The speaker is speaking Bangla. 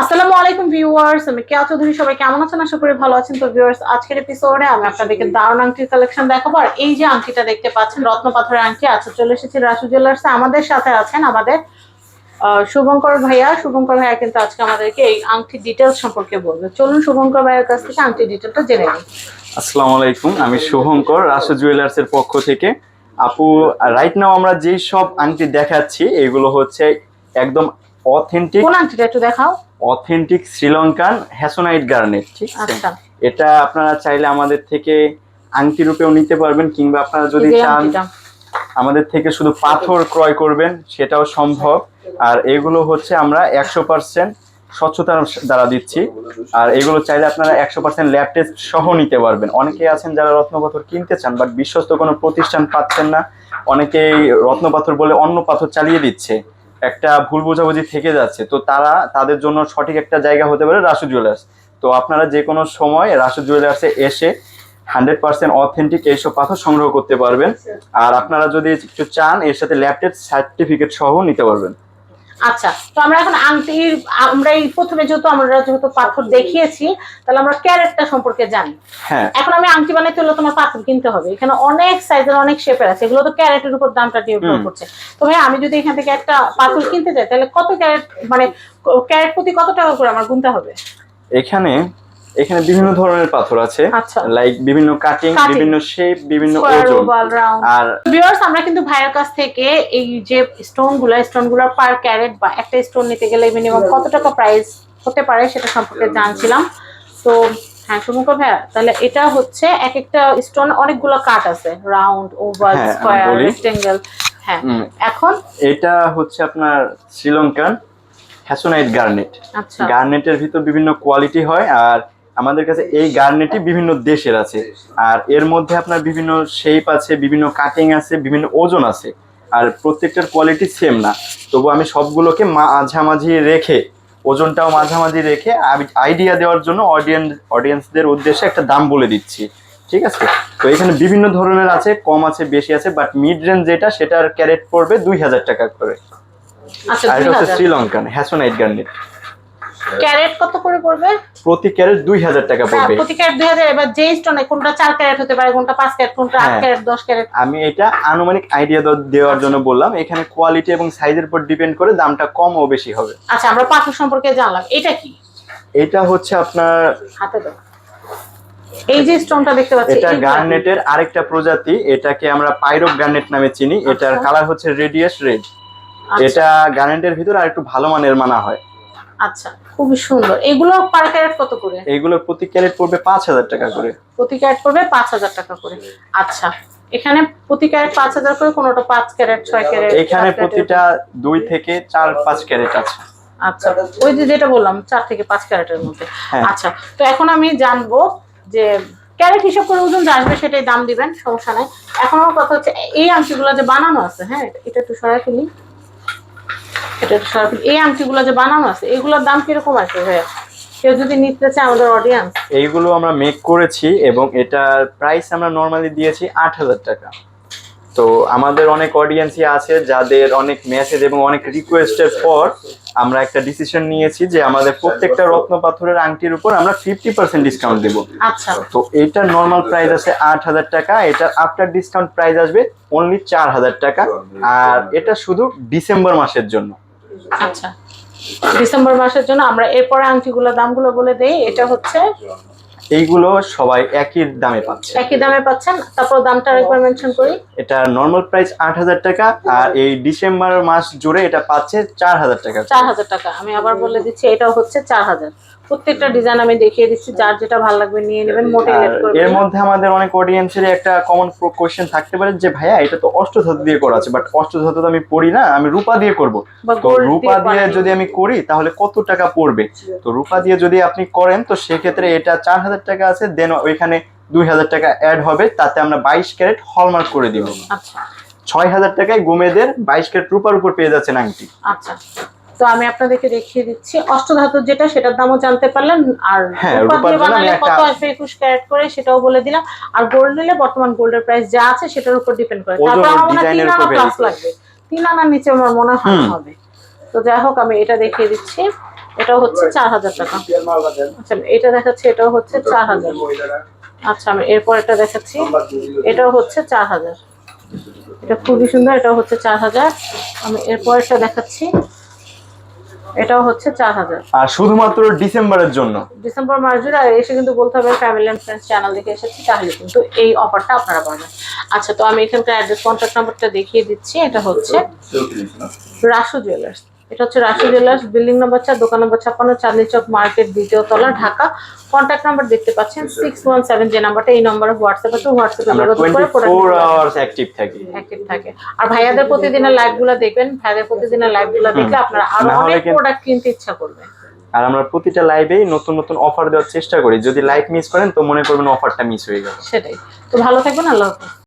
আসসালামু আলাইকুম ভিউয়ার্স আমি কেয়া চৌধুরী সবাই কেমন আছেন? আশা করি ভালো আছেন। তো ভিউয়ার্স আজকের এপিসোডে আমি আপনাদেরকে দারুণ আংটির কালেকশন দেখাবো। আর এই যে আংটিটা দেখতে পাচ্ছেন রত্ন পাথরের আংটি আচ্ছা চলে এসেছি রাসু জুয়েলার্সে আমাদের সাথে আছেন আমাদের শুভঙ্কর ভাইয়া। শুভঙ্কর ভাইয়া কিন্তু আজকে আমাদেরকে এই আংটির ডিটেলস সম্পর্কে বলবে। চলুন শুভঙ্কর ভাইয়ের কাছ থেকে আংটির ডিটেলটা জেনে নিই। আসসালামু আলাইকুম আমি শুভঙ্কর রাসু জুয়েলার্স এর পক্ষ থেকে। আপু রাইট নাও আমরা যেই সব আংটি দেখাচ্ছি এগুলো হচ্ছে একদম অথেন্টিক কোন আংটিটা একটু দেখাও। অথেন্টিক শ্রীলঙ্কান হ্যাসোনাইট গার্নেট ঠিক আছে? আচ্ছা। এটা আপনারা চাইলে আমাদের থেকে আংটি রূপেও নিতে পারবেন কিংবা আপনারা যদি চান আমাদের থেকে শুধু পাথর ক্রয় করবেন সেটাও সম্ভব। আর এগুলো হচ্ছে আমরা একশো পার্সেন্ট স্বচ্ছতার দ্বারা দিচ্ছি। আর এগুলো চাইলে আপনারা একশো পার্সেন্ট ল্যাব টেস্ট সহ নিতে পারবেন। অনেকে আছেন যারা রত্নপাথর কিনতে চান বাট বিশ্বস্ত কোনো প্রতিষ্ঠান পাচ্ছেন না। অনেকেই রত্নপাথর বলে অন্য পাথর চালিয়ে দিচ্ছে। একটা ভুল বোঝাবুঝি থেকে যাচ্ছে। তো তারা তাদের জন্য সঠিক একটা জায়গা হতে পারে রাসু জুয়েলার্স তো আপনারা যে কোনো সময় রাসু জুয়েলার্সে এসে হান্ড্রেড পার্সেন্ট অথেন্টিক এইসব পাথর সংগ্রহ করতে পারবেন। আর আপনারা যদি একটু চান, এর সাথে ল্যাপটপ সার্টিফিকেট সহ নিতে পারবেন। আচ্ছা তো আমরা এখন আংটি আমরা এই প্রথমে যেহেতু আমরা যেহেতু পাথর দেখিয়েছি তাহলে আমরা ক্যারেটটা সম্পর্কে জানি। হ্যাঁ। এখন আমি আংটি বানাইতে হলে তোমার পাথর কিনতে হবে। এখানে অনেক সাইজের অনেক শেপের আছে। এগুলো তো ক্যারেটের উপর দামটা নির্ভর করছে। তো ভাই আমি যদি এখান থেকে একটা পাথর কিনতে চাই তাহলে কত ক্যারেট মানে ক্যারেট প্রতি কত টাকা করে আমার গুনতে হবে? এখানে এখানে বিভিন্ন ধরনের পাথর আছে। আচ্ছা। লাইক বিভিন্ন কাটিং বিভিন্ন শেপ বিভিন্ন ওজন। আর ভিউয়ার্স আমরা কিন্তু ভাইয়ের কাছ থেকে এই যে স্টোনগুলো স্টোনগুলো পার ক্যারেট বা একটা স্টোন নিতে গেলে মিনিমাম কত টাকা প্রাইস হতে পারে সেটা সম্পর্কে জানছিলাম। তো হ্যাঁ শুভঙ্কর ভাইয়া তাহলে এটা হচ্ছে এক একটা স্টোন অনেকগুলো কাট আছে। রাউন্ড হ্যাঁ, আমি রেক্টেঙ্গেল হ্যাঁ এখন? এটা হচ্ছে আপনার শ্রীলঙ্কান হ্যাসোনাইট গার্নেট আচ্ছা। গার্নেটের ভিতর বিভিন্ন কোয়ালিটি হয় আর আমাদের কাছে এই গার্নেটই বিভিন্ন দেশের আছে। আর এর মধ্যে আপনার বিভিন্ন শেপ আছে বিভিন্ন কাটিং আছে বিভিন্ন ওজন আছে। আর প্রত্যেকটার কোয়ালিটি সেম না। তবু আমি সবগুলোকে মাঝামাঝি রেখে ওজনটাও মাঝামাঝি রেখে আইডিয়া দেওয়ার জন্য অডিয়েন্স অডিয়েন্সদের উদ্দেশ্যে একটা দাম বলে দিচ্ছি। ঠিক আছে? তো এখানে বিভিন্ন ধরনের আছে কম আছে বেশি আছে বাট মিড রেঞ্জ যেটা সেটার ক্যারেট পড়বে দুই হাজার টাকা করে। আচ্ছা আর এটা হচ্ছে শ্রীলঙ্কান হ্যাসোনাইট গার্নেট ক্যারেট কত করে পড়বে? প্রতি ক্যারেট দুই হাজার টাকা হ্যাঁ, পড়বে। প্রতি ক্যারেট দুই হাজার। এবার যে স্টোনে কোনটা চার ক্যারেট হতে পারে কোনটা পাঁচ ক্যারেট কোনটা আট হ্যাঁ। ক্যারেট দশ ক্যারেট? আমি এটা আনুমানিক আইডিয়া দেওয়ার জন্য বললাম। এখানে কোয়ালিটি এবং সাইজের উপর ডিপেন্ড করে দামটা কম ও বেশি হবে। আচ্ছা আমরা পাথর সম্পর্কে জানলাম। এটা কি? এটা হচ্ছে আপনার হাতে দাও। এই যে স্টোনটা দেখতে পাচ্ছি এটা গার্নেটের আরেকটা প্রজাতি। এটাকে আমরা পাইরোক গার্নেট নামে চিনি। এটার আচ্ছা। কালার হচ্ছে রেডিয়াস রেড আচ্ছা, এটা গার্নেটের ভিতর আর একটু ভালো মানের মানা হয়। আচ্ছা খুবই সুন্দর। এগুলো পার ক্যারেট কত করে? এইগুলোর প্রতি ক্যারেট পড়বে পাঁচ হাজার টাকা করে। প্রতি ক্যারেট পড়বে পাঁচ হাজার টাকা করে। আচ্ছা এখানে প্রতি ক্যারেট পাঁচ হাজার করে কোনোটা পাঁচ ক্যারেট ছয় ক্যারেট এখানে প্রতিটা দুই থেকে চার পাঁচ ক্যারেট আছে। আচ্ছা ওই যে যেটা বললাম চার থেকে পাঁচ ক্যারেটের মধ্যে। হ্যাঁ। আচ্ছা তো এখন আমি জানব যে ক্যারেট হিসাব করে ওজন যা আসবে সেটাই দাম দিবেন সমস্যা নাই। এখন আমার কথা হচ্ছে এই আংটিগুলো যে বানানো আছে হ্যাঁ এটা একটু সরাই ফেলি। এটা ফেলি এই আংটিগুলো যে বানানো আছে, এগুলোর দাম কীরকম আছে ভাইয়া? কেউ যদি নিতে চায় আমাদের অডিয়েন্স এইগুলো আমরা মেক করেছি এবং এটার প্রাইস আমরা নর্মালি দিয়েছি আট হাজার টাকা। তো আমাদের অনেক অডিয়েন্সই আছে যাদের অনেক মেসেজ এবং অনেক রিকোয়েস্টের পর আমরা একটা ডিসিশন নিয়েছি যে আমাদের প্রত্যেকটা রত্ন পাথরের আংটির উপর আমরা ফিফটি পার্সেন্ট ডিসকাউন্ট দেবো। আচ্ছা। তো এইটার নর্মাল প্রাইস আছে আট হাজার টাকা এটার আফটার ডিসকাউন্ট প্রাইস আসবে অনলি চার হাজার টাকা আর এটা শুধু ডিসেম্বর মাসের জন্য। আচ্ছা। ডিসেম্বর মাসের জন্য আমরা এরপরে আংটিগুলোর দামগুলো বলে দেই এটা হচ্ছে এইগুলো সবাই একই দামে পাচ্ছে। একই দামে পাচ্ছেন? তারপর দামটা আরেকবার মেনশন করি। এটা নরমাল প্রাইস আট হাজার টাকা আর এই ডিসেম্বর মাস জুড়ে এটা পাচ্ছে চার হাজার টাকা চার হাজার টাকা। আমি আবার বলে দিচ্ছি এটা হচ্ছে চার হাজার। প্রত্যেকটা ডিজাইন আমি দেখিয়ে দিচ্ছি যার যেটা ভালো লাগবে নিয়ে নেবেন মোটে এর মধ্যে আমাদের অনেক অডিয়েন্সের একটা কমন কোশ্চেন থাকতে পারে যে ভাইয়া এটা তো অষ্টধাতু দিয়ে করা আছে বাট অষ্টধাতু তো আমি পড়ি না আমি রূপা দিয়ে করব। তো রূপা দিয়ে যদি আমি করি তাহলে কত টাকা পড়বে? তো রূপা দিয়ে যদি আপনি করেন তো সেক্ষেত্রে এটা চার হাজার টাকা আছে দেন ওইখানে দুই হাজার টাকা অ্যাড হবে তাতে আমরা বাইশ ক্যারেট হলমার্ক করে দিব। আচ্ছা। ছয় হাজার টাকায় গোমেদের বাইশ ক্যারেট রূপার উপর পেয়ে যাচ্ছেন আংটি। আচ্ছা। তো আমি আপনাদেরকে দেখিয়ে দিচ্ছি। অষ্টধাতুর যেটা সেটার দামও জানতে পারলেন। আর হ্যাঁ, কত আসবে একুশ ক্যারেট করে সেটাও বলে দিলাম। আর গোল্ড নিলে বর্তমান গোল্ডের প্রাইস যা আছে সেটার উপর ডিপেন্ড করে। তারপর আমার তিন আনা প্লাস লাগবে। তিন আনার নিচে আমার মনে হয় হবে। তো যাই হোক আমি এটা দেখিয়ে দিচ্ছি। এটাও হচ্ছে চার হাজার টাকা। আচ্ছা এটা দেখাচ্ছি এটাও হচ্ছে চার হাজার। আচ্ছা আমি এরপর এটা দেখাচ্ছি। এটাও হচ্ছে চার হাজার। এটা খুবই সুন্দর এটাও হচ্ছে চার হাজার। আমি এরপর এটা দেখাচ্ছি। এটাও হচ্ছে চার হাজার। আর শুধুমাত্র ডিসেম্বরের জন্য। ডিসেম্বর মাস জুড়ে আর এসে কিন্তু বলতে হবে ফ্যামিলি অ্যান্ড ফ্রেন্ডস চ্যানেল দেখে এসেছি তাহলে কিন্তু এই অফারটা আপনারা পাবেন। আচ্ছা তো আমি এখানকার অ্যাড্রেস কন্ট্যাক্ট নাম্বারটা দেখিয়ে দিচ্ছি এটা হচ্ছে রাসু জুয়েলার্স এটা হচ্ছে রাসু জুয়েলার্স বিল্ডিং নম্বর চার দোকান নম্বর ছাপ্পান্ন চাঁদনি চক মার্কেট দ্বিতীয় তলা ঢাকা। কন্ট্যাক্ট নাম্বার দেখতে পাচ্ছেন সিক্স ওয়ান সেভেন যে নাম্বারটা এই নম্বরে হোয়াটসঅ্যাপ আছে হোয়াটসঅ্যাপে আওয়ার্স অ্যাক্টিভ থাকি। অ্যাক্টিভ থাকে। আর ভাইয়াদের প্রতিদিনের লাইভগুলা দেখবেন ভাইয়াদের প্রতিদিনের লাইভগুলা দেখলে আপনারা আরও অনেক প্রোডাক্ট কিনতে ইচ্ছা করবে। আর আমরা প্রতিটা লাইভেই নতুন নতুন অফার দেওয়ার চেষ্টা করি। যদি লাইভ মিস করেন তো মনে করবেন অফারটা মিস হয়ে গেল। সেটাই। তো ভালো থাকবেন আল্লাহ হাফেজ।